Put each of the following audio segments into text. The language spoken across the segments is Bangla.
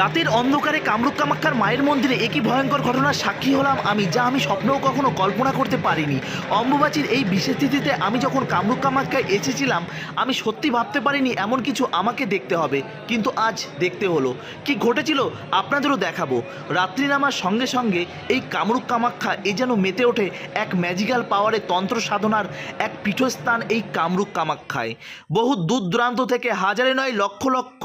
রাতের অন্ধকারে কামরূপ কামাক্ষার মায়ের মন্দিরে একই ভয়ঙ্কর ঘটনার সাক্ষী হলাম আমি, যা আমি স্বপ্নেও কখনো কল্পনা করতে পারিনি। অম্বুবাচীর এই বিশেষ তিথিতে আমি যখন কামরূপ কামাক্ষায় এসেছিলাম, আমি সত্যি ভাবতে পারিনি এমন কিছু আমাকে দেখতে হবে, কিন্তু আজ দেখতে হলো। কি ঘটেছিল আপনাদেরও দেখাবো। রাত্রি নামার সঙ্গে সঙ্গে এই কামরূপ কামাক্ষা এ যেন মেতে ওঠে এক ম্যাজিক্যাল পাওয়ারে তন্ত্র সাধনার এক পীঠস্থান এই কামরূপ কামাক্ষায় বহু দূর দূরান্ত থেকে হাজারে নয় লক্ষ লক্ষ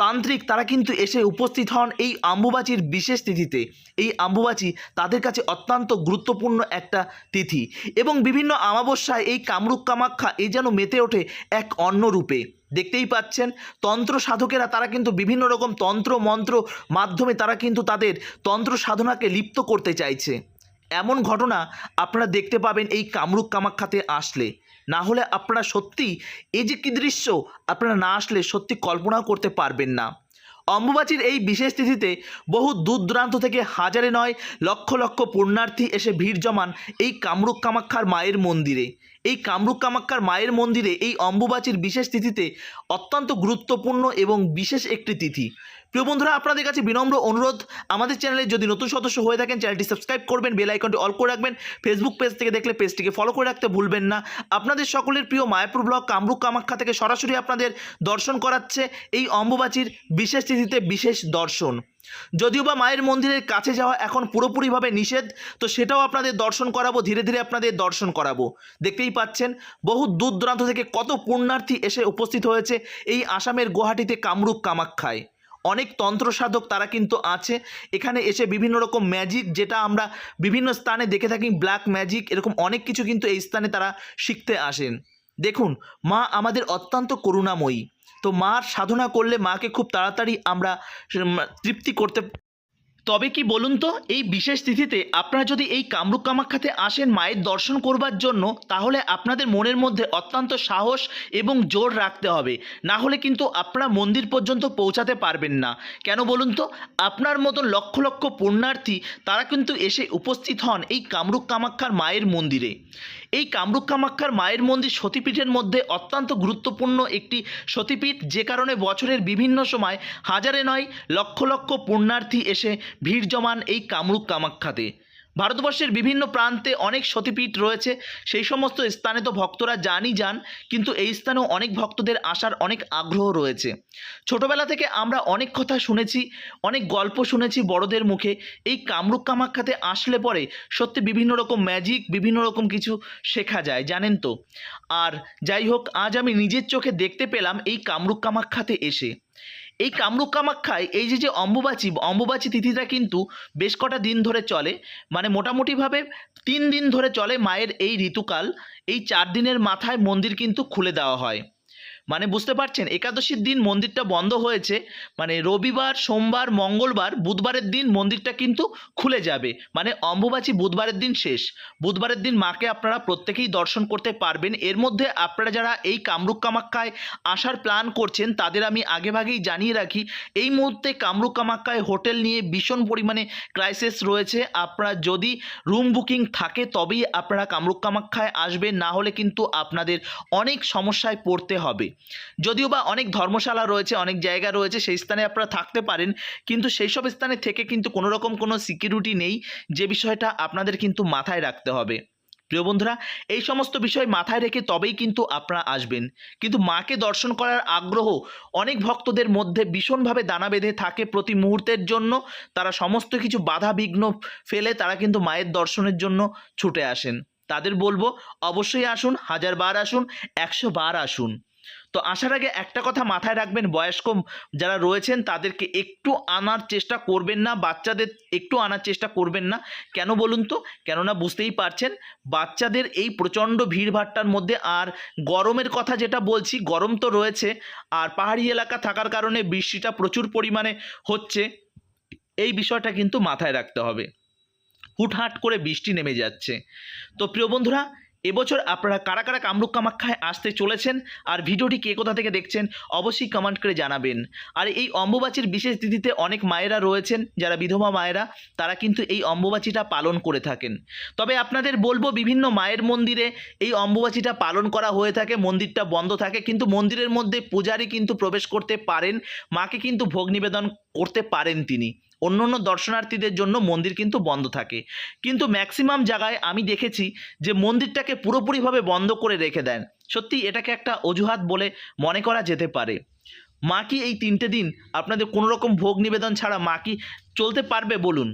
তান্ত্রিক তারা কিন্তু এসে উপস্থিত হন এই আম্বুবাচির বিশেষ তিথিতে। এই আম্বুবাচি তাদের কাছে অত্যন্ত গুরুত্বপূর্ণ একটা তিথি এবং বিভিন্ন আমাবস্যায় এই কামরূপ কামাক্ষা এ যেন মেতে ওঠে এক অন্য রূপে। দেখতেই পাচ্ছেন, তন্ত্র সাধকেরা তারা কিন্তু বিভিন্ন রকম তন্ত্র, মন্ত্র মাধ্যমে তারা কিন্তু তাদের তন্ত্র সাধনাকে লিপ্ত করতে চাইছে। এমন ঘটনা আপনারা দেখতে পাবেন এই কামরূপ কামাক্ষাতে আসলে। না হলে আপনারা সত্যি এই যে কী দৃশ্য, আপনারা না আসলে সত্যি কল্পনাও করতে পারবেন না। অম্বুবাচীর এই বিশেষ তিথিতে বহু দূর দূরান্ত থেকে হাজারে নয় লক্ষ লক্ষ পুণ্যার্থী এসে ভিড় জমান এই কামরূপ কামাক্ষার মায়ের মন্দিরে। এই কামরূপ কামাক্ষার মায়ের মন্দিরে এই অম্বুবাচীর বিশেষ তিথিতে অত্যন্ত গুরুত্বপূর্ণ এবং বিশেষ একটি তিথি। প্রিয় বন্ধুরা, আপনাদের কাছে বিনম্র অনুরোধ। আমাদের চ্যানেলে যদি নতুন সদস্য হয়ে থাকেন, চ্যানেলটি সাবস্ক্রাইব করবেন, বেল আইকনটি অল করে রাখবেন। ফেসবুক পেজ থেকে দেখলে পেজটিকে ফলো করে রাখতে ভুলবেন না। আপনাদের সকলের প্রিয় মায়াপুর ব্লগ কামরূপ কামাখ্যা থেকে সরাসরি আপনাদের দর্শন করাচ্ছে এই অম্বুবাচীর বিশেষ তিথিতে বিশেষ দর্শন। যদিও বা মায়ের মন্দিরের কাছে যাওয়া এখন পুরোপুরিভাবে নিষেধ, তো সেটাও আপনাদের দর্শন করাবো, ধীরে ধীরে আপনাদের দর্শন করাবো। দেখতেই পাচ্ছেন, বহু দূর দূরান্ত থেকে কত পুণ্যার্থী এসে উপস্থিত হয়েছে এই আসামের গুয়াহাটিতে কামরূপ কামাখ্যায়। অনেক তন্ত্র সাধক তারা কিন্তু আছে, এখানে এসে বিভিন্ন রকম ম্যাজিক যেটা আমরা বিভিন্ন স্থানে দেখে থাকি ব্ল্যাক ম্যাজিক এরকম অনেক কিছু কিন্তু এই স্থানে তারা শিখতে আসেন। দেখুন, মা আমাদের অত্যন্ত করুণাময়ী। তো মার সাধনা করলে মাকে খুব তাড়াতাড়ি আমরা তৃপ্তি করতে তবে কি বলুন তো, এই বিশেষ তিথিতে আপনারা যদি এই কামরূপ কামাখ্যাতে আসেন মায়ের দর্শন করবার জন্য, তাহলে আপনাদের মনের মধ্যে অত্যন্ত সাহস এবং জোর রাখতে হবে। না হলে কিন্তু আপনারা মন্দির পর্যন্ত পৌঁছাতে পারবেন না। কেন বলুন তো, আপনার মতন লক্ষ লক্ষ পুণ্যার্থী, তারা কিন্তু এসে উপস্থিত হন এই কামরূপ কামাখ্যার মায়ের মন্দিরে। এই কামরূপ কামাক্ষার মায়ের মন্দির সতীপীঠের মধ্যে অত্যন্ত গুরুত্বপূর্ণ একটি সতীপীঠ, যে কারণে বছরের বিভিন্ন সময় হাজারে নয় লক্ষ লক্ষ পুণ্যার্থী এসে ভিড় জমান এই কামরূপ কামাখ্যাতে ভারতবর্ষের বিভিন্ন প্রান্তে অনেক সতীপীঠ রয়েছে। সেই সমস্ত স্থানে তো ভক্তরা যানই যান, কিন্তু এই স্থানেও অনেক ভক্তদের আসার অনেক আগ্রহ রয়েছে। ছোটবেলা থেকে আমরা অনেক কথা শুনেছি, অনেক গল্প শুনেছি বড়দের মুখে। এই কামরূপ কামাখ্যাতে আসলে পরে সত্যি বিভিন্ন রকম ম্যাজিক বিভিন্ন রকম কিছু শেখা যায়, জানেন তো? আর যাই হোক, আজ আমি নিজের চোখে দেখতে পেলাম এই কামরূপ কামাখ্যাতে এসে। এই কামরূপ কামাখ্যায় এই যে যে অম্বুবাচী অম্বুবাচী তিথিটা কিন্তু বেশ কটা দিন ধরে চলে। মানে মোটামুটিভাবে তিন দিন ধরে চলে মায়ের এই ঋতুকাল। এই চার দিনের মাথায় মন্দির কিন্তু খুলে দেওয়া হয়। মানে বুঝতে পারছেন? একাদশীর দিন মন্দিরটা বন্ধ হয়েছে মানে রবিবার, সোমবার, মঙ্গলবার, বুধবারের দিন মন্দিরটা কিন্তু খুলে যাবে। মানে অম্বুবাচী বুধবারের দিন শেষ। বুধবারের দিন মাকে আপনারা প্রত্যেকেই দর্শন করতে পারবেন। এর মধ্যে আপনারা যারা এই কামরূপ কামাখ্যায় আসার প্ল্যান করছেন, তাদের আমি আগেভাগেই জানিয়ে রাখি, এই মুহূর্তে কামরূপ কামাখ্যায় হোটেল নিয়ে ভীষণ পরিমাণে ক্রাইসিস রয়েছে। আপনারা যদি রুম বুকিং থাকে, তবেই আপনারা কামরূপ কামাখ্যায় আসবেন। না হলে কিন্তু আপনাদের অনেক সমস্যায় পড়তে হবে। যদিও বা অনেক ধর্মশালা রয়েছে, অনেক জায়গা রয়েছে, সেই স্থানে আপনারা থাকতে পারেন। কিন্তু সেই সব স্থানে থেকে কিন্তু কোনো রকম কোনো সিকিউরিটি নেই। যে বিষয়টা আপনাদের কিন্তু মাথায় রাখতে হবে। প্রিয় বন্ধুরা, এই সমস্ত বিষয় মাথায় রেখে তবেই কিন্তু আপনারা আসবেন। কিন্তু মাকে দর্শন করার আগ্রহ অনেক ভক্তদের মধ্যে ভীষণভাবে দানা বেঁধে থাকে প্রতি মুহূর্তের জন্য। তারা সমস্ত কিছু বাধা বিঘ্ন ফেলে তারা কিন্তু মায়ের দর্শনের জন্য ছুটে আসেন। তাদের বলব, অবশ্যই আসুন হাজার বার আসুন, একশো বার আসুন। তো আসার আগে একটা কথা মাথায় রাখবেন, বয়স্ক যারা রয়েছেন তাদেরকে একটু আনার চেষ্টা করবেন না, বাচ্চাদের একটু আনার চেষ্টা করবেন না। কেন বলুন তো? কেননা বুঝতেই পারছেন, বাচ্চাদের এই প্রচণ্ড ভিড়ভাট্টার মধ্যে আর গরমের কথা যেটা বলছি, গরম তো রয়েছে, আর পাহাড়ি এলাকা থাকার কারণে বৃষ্টিটা প্রচুর পরিমাণে হচ্ছে। এই বিষয়টা কিন্তু মাথায় রাখতে হবে। হুটহাট করে বৃষ্টি নেমে যাচ্ছে। তো প্রিয় বন্ধুরা এবছর আপনারা কারা কারা কামরূপ কামাখ্যায় আসতে চলেছেন আর ভিডিওটি কে কোথা থেকে দেখছেন অবশ্যই কমেন্ট করে জানাবেন। আর এই অম্বুবাচীর বিশেষ তিথিতে অনেক মায়েরা রয়েছেন, যারা বিধবা মায়েরা, তারা কিন্তু এই অম্বুবাচীটা পালন করে থাকেন। তবে আপনাদের বলব বিভিন্ন মায়ের মন্দিরে এই অম্বুবাচীটা পালন করা হয়ে থাকে, মন্দিরটা বন্ধ থাকে, কিন্তু মন্দিরের মধ্যে পূজারী কিন্তু প্রবেশ করতে পারেন, মাকে কিন্তু ভোগ নিবেদন করতে পারেন তিনি। অন্য অন্য দর্শনার্থীদের জন্য মন্দির কিন্তু বন্ধ থাকে। কিন্তু ম্যাক্সিমাম জায়গায় আমি দেখেছি যে মন্দিরটাকে পুরোপুরিভাবে বন্ধ করে রেখে দেন। সত্যি এটাকে একটা অজুহাত বলে মনে করা যেতে পারে। মা কি এই তিনটে দিন আপনাদের কোনো রকম ভোগ নিবেদন ছাড়া মা কি চলতে পারবে বলুন?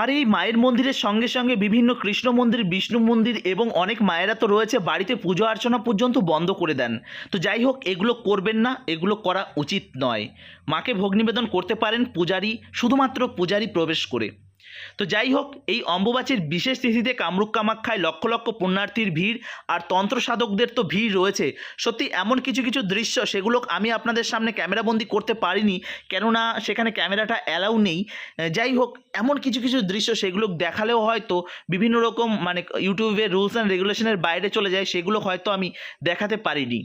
আর এই মায়ের মন্দিরের সঙ্গে সঙ্গে বিভিন্ন কৃষ্ণ মন্দির, বিষ্ণু মন্দির এবং অনেক মায়েরা তো রয়েছে, বাড়িতে পুজো অর্চনা পর্যন্ত বন্ধ করে দেন। তো যাই হোক, এগুলো করবেন না, এগুলো করা উচিত নয়। মাকে ভোগ নিবেদন করতে পারেন পূজারী, শুধুমাত্র পূজারী প্রবেশ করে। তো যাই হোক, এই অম্বুবাচীর বিশেষ তিথিতে কামরূপ কামাখ্যায় লক্ষ লক্ষ পুণ্যার্থীর ভিড় আর তন্ত্র সাধকদের তো ভিড় রয়েছে। সত্যি এমন কিছু কিছু দৃশ্য সেগুলো আমি আপনাদের সামনে ক্যামেরাবন্দি করতে পারিনি, কেননা সেখানে ক্যামেরাটা অ্যালাউ নেই। যাই হোক, এমন কিছু কিছু দৃশ্য সেগুলো দেখালেও হয়তো বিভিন্ন রকম মানে ইউটিউবের রুলস অ্যান্ড রেগুলেশনের বাইরে চলে যায়, সেগুলো হয়তো আমি দেখাতে পারিনি।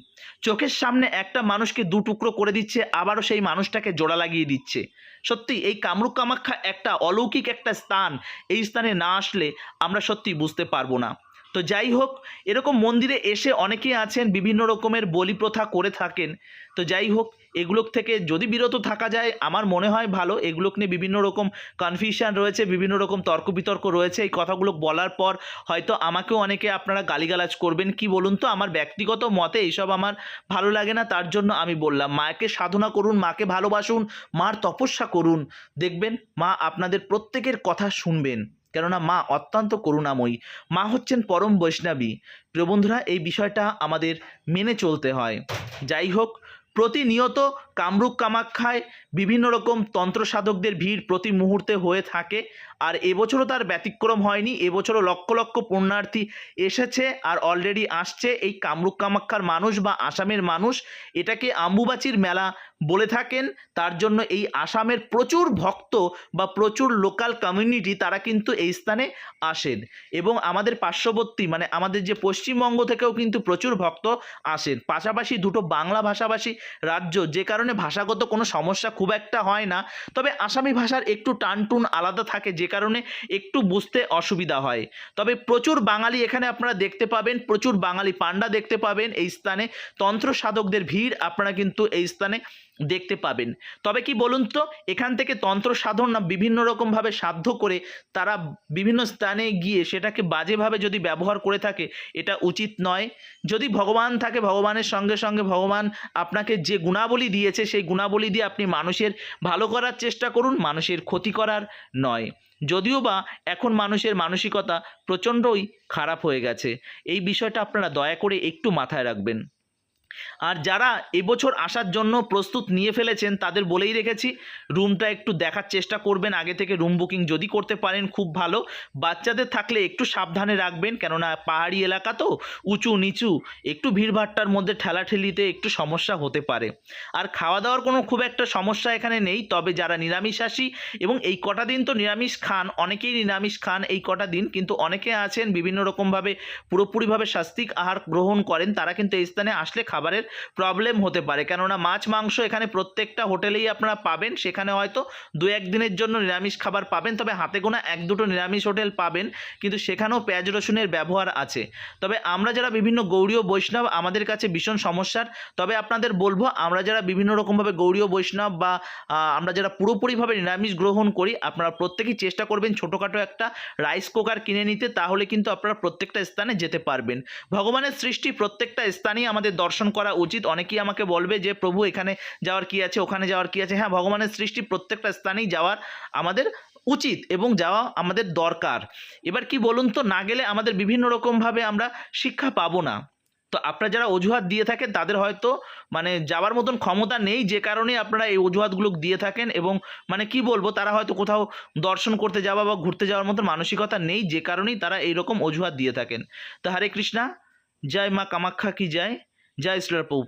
চোখের সামনে একটা মানুষকে দু টুকরো করে দিচ্ছে, আবারও সেই মানুষটাকে জোড়া লাগিয়ে দিচ্ছে। সত্যি এই কামরূপ কামাখ্যা একটা অলৌকিক একটা স্থান। এই স্থানে না আসলে আমরা সত্যি বুঝতে পারব না। তো যাই হোক, এরকম মন্দিরে এসে অনেকেই আছেন, বিভিন্ন রকমের বলি প্রথা করে থাকেন। তো যাই হোক, এগুলোর থেকে যদি বিরত থাকা যায়, আমার মনে হয় ভালো। এগুলো নিয়ে বিভিন্ন রকম কনফিউশন রয়েছে, বিভিন্ন রকম তর্ক বিতর্ক রয়েছে। এই কথাগুলো বলার পর হয়তো আমাকেও অনেকে আপনারা গালিগালাজ করবেন। কি বলুন তো? আমার ব্যক্তিগত মতে এইসব আমার ভালো লাগে না, তার জন্য আমি বললাম, মাকে সাধনা করুন, মাকে ভালোবাসুন, মার তপস্যা করুন। দেখবেন মা আপনাদের প্রত্যেকের কথা শুনবেন। কেননা মা অত্যন্ত করুণাময়ী। মা হচ্ছেন পরম বৈষ্ণবী। প্রিয় বন্ধুরা, এই বিষয়টা আমাদের মেনে চলতে হয়। যাই হোক, প্রতিনিয়ত কামরূপ কামাখ্যায় বিভিন্ন রকম তন্ত্র সাধকদের ভিড় প্রতি মুহূর্তে হয়ে থাকে। আর এবছরও তার ব্যতিক্রম হয়নি। এবছরও লক্ষ লক্ষ পুণ্যার্থী এসেছে আর অলরেডি আসছে এই কামরূপ কামাখ্যার মানুষ বা আসামের মানুষ। এটাকে আম্বুবাচির মেলা বলে থাকেন। তার জন্য এই আসামের প্রচুর ভক্ত বা প্রচুর লোকাল কমিউনিটি তারা কিন্তু এই স্থানে আসেন। এবং আমাদের পার্শ্ববর্তী মানে আমাদের যে পশ্চিমবঙ্গ থেকেও কিন্তু প্রচুর ভক্ত আসেন। পাশাপাশি দুটো বাংলা ভাষাভাষী রাজ্য যে কারণে ভাষাগত কোনো সমস্যা খুব একটা হয় না। তবে আসামি ভাষার একটু টানটুন আলাদা থাকে, যে কারণে একটু বুঝতে অসুবিধা হয়। তবে প্রচুর বাঙালি এখানে আপনারা দেখতে পাবেন, প্রচুর বাঙালি পান্ডা দেখতে পাবেন এই স্থানে। তন্ত্র সাধকদের ভিড় আপনারা কিন্তু এই স্থানে দেখতে পাবেন। তবে কি বলুন তো, এখান থেকে তন্ত্র সাধন না বিভিন্ন রকমভাবে সাধ্য করে তারা বিভিন্ন স্থানে গিয়ে সেটাকে বাজেভাবে যদি ব্যবহার করে থাকে, এটা উচিত নয়। যদি ভগবান থাকে, ভগবানের সঙ্গে সঙ্গে ভগবান আপনাকে যে গুণাবলী দিয়েছে, সেই গুণাবলী দিয়ে আপনি মানুষের ভালো করার চেষ্টা করুন, মানুষের ক্ষতি করার নয়। যদিও বা এখন মানুষের মানসিকতা প্রচণ্ডই খারাপ হয়ে গেছে। এই বিষয়টা আপনারা দয়া করে একটু মাথায় রাখবেন। আর যারা এবছর আসার জন্য প্রস্তুত নিয়ে ফেলেছেন, তাদের বলেই রেখেছি, রুমটা একটু দেখার চেষ্টা করবেন, আগে থেকে রুম বুকিং যদি করতে পারেন, খুব ভালো। বাচ্চাদের থাকলে একটু সাবধানে রাখবেন, কেননা পাহাড়ি এলাকা তো, উঁচু নিচু, একটু ভিড়ভাট্টার মধ্যে ঠেলাঠেলিতে একটু সমস্যা হতে পারে। আর খাওয়া দাওয়ার কোনো খুব একটা সমস্যা এখানে নেই, তবে যারা নিরামিষাশী, এবং এই কটা দিন তো নিরামিষ খান, অনেকেই নিরামিষ খান এই কটা দিন, কিন্তু অনেকে আছেন, বিভিন্ন রকমভাবে পুরোপুরিভাবে শাস্তিক আহার গ্রহণ করেন, তারা কিন্তু এই স্থানে আসলে খাবারের প্রবলেম হতে পারে। কেননা মাছ, মাংস এখানে প্রত্যেকটা হোটেলেই আপনারা পাবেন। সেখানে হয়তো দু এক দিনের জন্য নিরামিষ খাবার পাবেন, তবে হাতে গোনা এক দুটো নিরামিষ হোটেল পাবেন। কিন্তু সেখানেও পেঁয়াজ রসুনের ব্যবহার আছে। তবে আমরা যারা বিভিন্ন গৌড়ীয় বৈষ্ণব, আমাদের কাছে ভীষণ সমস্যার। তবে আপনাদের বলব, আমরা যারা বিভিন্ন রকমভাবে গৌড়ীয় বৈষ্ণব বা আমরা যারা পুরোপুরিভাবে নিরামিষ গ্রহণ করি, আপনারা প্রত্যেকেই চেষ্টা করবেন ছোটোখাটো একটা রাইস কুকার কিনে নিতে। তাহলে কিন্তু আপনারা প্রত্যেকটা স্থানে যেতে পারবেন। ভগবানের সৃষ্টি প্রত্যেকটা স্থানেই আমাদের দর্শন করা উচিত। অনেকেই আমাকে বলবে যে, প্রভু, এখানে যাওয়ার কি আছে? ওখানে যাওয়ার কি আছে? হ্যাঁ ভগবানের সৃষ্টি প্রত্যেকটা স্থানেই যাওয়ার আমাদের উচিত এবং যাওয়া আমাদের দরকার। এবার কি বলুন তো, না গেলে আমাদের বিভিন্ন রকমভাবে আমরা শিক্ষা পাবো না। তো আপনারা যারা অজুহাত দিয়ে থাকেন, তাদের হয়তো মানে যাওয়ার মতন ক্ষমতা নেই যে কারণে আপনারা এই অজুহাতগুলো দিয়ে থাকেন এবং মানে কি বলব, তারা হয়তো কোথাও দর্শন করতে যাওয়া বা ঘুরতে যাওয়ার মতন মানসিকতা নেই যে কারণেই তারা এইরকম অজুহাত দিয়ে থাকেন। তো হরে কৃষ্ণা, জয় মা কামাখ্যা কি জয়? জয় শ্রীরা প্রভু